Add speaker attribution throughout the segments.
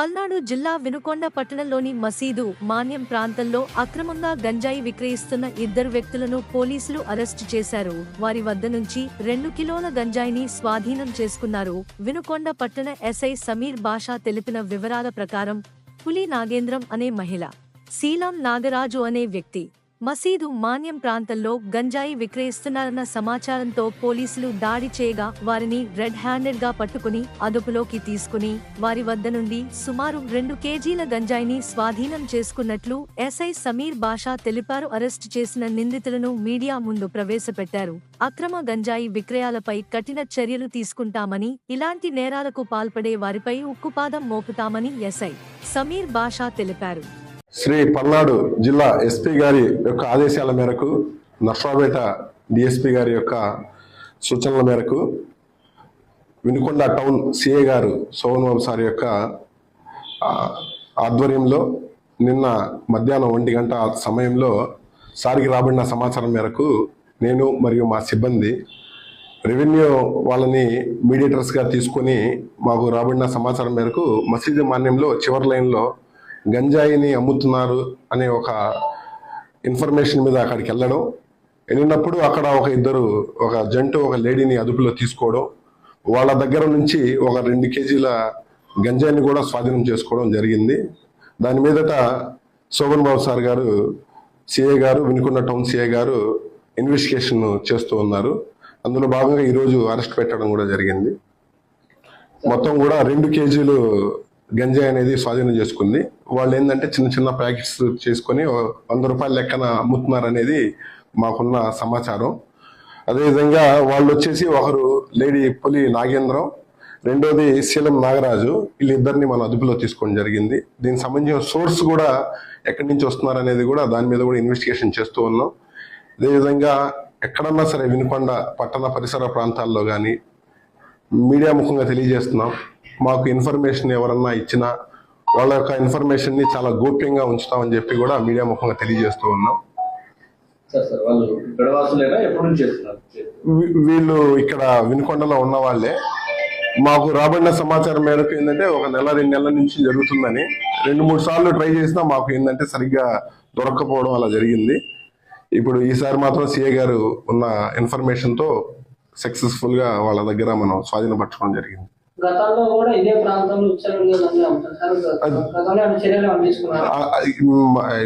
Speaker 1: పల్నాడు జిల్లా వినుకొండ పట్టణంలోని మసీదు మాన్యం ప్రాంతంలో అక్రమంగా గంజాయి విక్రయిస్తున్న ఇద్దరు వ్యక్తులను పోలీసులు అరెస్టు చేశారు. వారి వద్ద నుంచి రెండు కిలోల గంజాయిని స్వాధీనం చేసుకున్నారు. వినుకొండ పట్టణ ఎస్ఐ సమీర్ బాషా తెలిపిన వివరాల ప్రకారం పులి నాగేంద్రం అనే మహిళ శీలం నాగరాజు అనే వ్యక్తి మసీదు మాన్యం ప్రాంతంలో గంజాయి విక్రయిస్తున్నారన్న సమాచారంతో పోలీసులు దాడి చేయగా వారిని రెడ్ హ్యాండెడ్గా పట్టుకుని అదుపులోకి తీసుకుని వారి వద్ద నుండి సుమారు రెండు కేజీల గంజాయిని స్వాధీనం చేసుకున్నట్లు ఎస్ఐ సమీర్ బాషా తెలిపారు. అరెస్టు చేసిన నిందితులను మీడియా ముందు ప్రవేశపెట్టారు. అక్రమ గంజాయి విక్రయాలపై కఠిన చర్యలు తీసుకుంటామని ఇలాంటి నేరాలకు పాల్పడే వారిపై ఉక్కుపాదం మోపుతామని ఎస్ఐ సమీర్ బాషా తెలిపారు.
Speaker 2: శ్రీ పల్నాడు జిల్లా ఎస్పీ గారి యొక్క ఆదేశాల మేరకు నర్సాపేట డిఎస్పీ గారి యొక్క సూచనల మేరకు వినుకొండ టౌన్ సిఏ గారు సోమన్ బాబు సార్ యొక్క ఆధ్వర్యంలో నిన్న మధ్యాహ్నం ఒంటి గంట సమయంలో సార్కి రాబడిన సమాచారం మేరకు నేను మరియు మా సిబ్బంది రెవెన్యూ వాళ్ళని మీడియేటర్స్గా తీసుకొని మాకు రాబడిన సమాచారం మేరకు మసీదు మాన్యంలో చివరి లైన్లో గంజాయిని అమ్ముతున్నారు అనే ఒక ఇన్ఫర్మేషన్ మీద అక్కడికి వెళ్ళడం. వెళ్ళినప్పుడు అక్కడ ఒక ఇద్దరు ఒక జంటు ఒక లేడీని అదుపులో తీసుకోవడం. వాళ్ళ దగ్గర నుంచి ఒక రెండు కేజీల గంజాయిని కూడా స్వాధీనం చేసుకోవడం జరిగింది. దాని మీదట శోభన్ బాబు సార్ గారు సిఏ గారు వినుకున్న టౌన్ సిఏ గారు ఇన్వెస్టిగేషన్ చేస్తూ ఉన్నారు. అందులో భాగంగా ఈరోజు అరెస్ట్ పెట్టడం కూడా జరిగింది. మొత్తం కూడా రెండు కేజీలు గంజాయి అనేది స్వాధీనం చేసుకుంది. వాళ్ళు ఏంటంటే చిన్న చిన్న ప్యాకెట్స్ చేసుకొని వంద రూపాయల లెక్కన అమ్ముతున్నారు అనేది మాకున్న సమాచారం. అదేవిధంగా వాళ్ళు వచ్చేసి ఒకరు లేడీ పులి నాగేంద్రం రెండోది శీలం నాగరాజు. వీళ్ళిద్దరిని మనం అదుపులో తీసుకోవడం జరిగింది. దీనికి సంబంధించిన సోర్స్ కూడా ఎక్కడి నుంచి వస్తున్నారు అనేది కూడా దాని మీద కూడా ఇన్వెస్టిగేషన్ చేస్తూ ఉన్నాం. అదేవిధంగా ఎక్కడన్నా సరే వినుకొండ పట్టణ పరిసర ప్రాంతాల్లో కానీ మీడియా ముఖంగా తెలియజేస్తున్నాం. మాకు ఇన్ఫర్మేషన్ ఎవరన్నా ఇచ్చినా వాళ్ళ యొక్క ఇన్ఫర్మేషన్ని చాలా గోప్యంగా ఉంచుతామని చెప్పి కూడా మీడియా ముఖంగా తెలియజేస్తూ ఉన్నాం.
Speaker 3: వాళ్ళు ఇక్కడ
Speaker 2: వినుకొండలో ఉన్న వాళ్ళే. మాకు రాబడిన సమాచారం మేరకు ఏంటంటే ఒక నెల రెండు నెలల నుంచి జరుగుతుందని రెండు మూడు సార్లు ట్రై చేసినా మాకు ఏంటంటే సరిగ్గా దొరక్కపోవడం అలా జరిగింది. ఇప్పుడు ఈసారి మాత్రం సిఏ గారు ఉన్న ఇన్ఫర్మేషన్తో సక్సెస్ఫుల్గా వాళ్ళ దగ్గర మనం స్వాధీనపరచడం జరిగింది.
Speaker 4: గతంలో కూడా ఇదే ప్రాంతంలో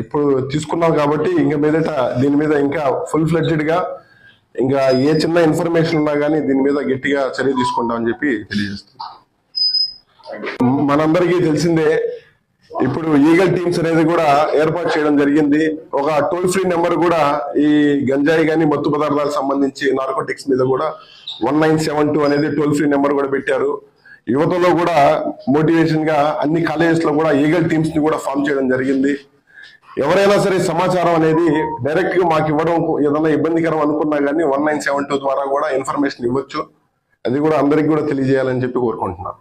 Speaker 2: ఇప్పుడు తీసుకున్నాం కాబట్టి ఇంకా మీదట దీని మీద ఇంకా ఫుల్ ఫ్లెడ్జెడ్గా ఇంకా ఏ చిన్న ఇన్ఫర్మేషన్ ఉన్నా కానీ దీని మీద గట్టిగా చర్య తీసుకుంటామని చెప్పి తెలియజేస్తున్నాం. మనందరికీ తెలిసిందే ఇప్పుడు ఈగల్ టీమ్స్ అనేది కూడా ఏర్పాటు చేయడం జరిగింది. ఒక టోల్ ఫ్రీ నెంబర్ కూడా ఈ గంజాయి గాని మత్తు పదార్థాలకు సంబంధించి నార్కోటిక్స్ మీద కూడా వన్ నైన్ సెవెన్ టూ అనేది టోల్ ఫ్రీ నెంబర్ కూడా పెట్టారు. యువతలో కూడా మోటివేషన్గా అన్ని కాలేజెస్లో కూడా ఈగల్ టీమ్స్ని కూడా ఫామ్ చేయడం జరిగింది. ఎవరైనా సరే సమాచారం అనేది డైరెక్ట్గా మాకు ఇవ్వడం ఏదైనా ఇబ్బందికరం అనుకున్నా కానీ వన్ నైన్ సెవెన్ టూ ద్వారా కూడా ఇన్ఫర్మేషన్ ఇవ్వచ్చు. అది కూడా అందరికి కూడా తెలియజేయాలని చెప్పి కోరుకుంటున్నాను.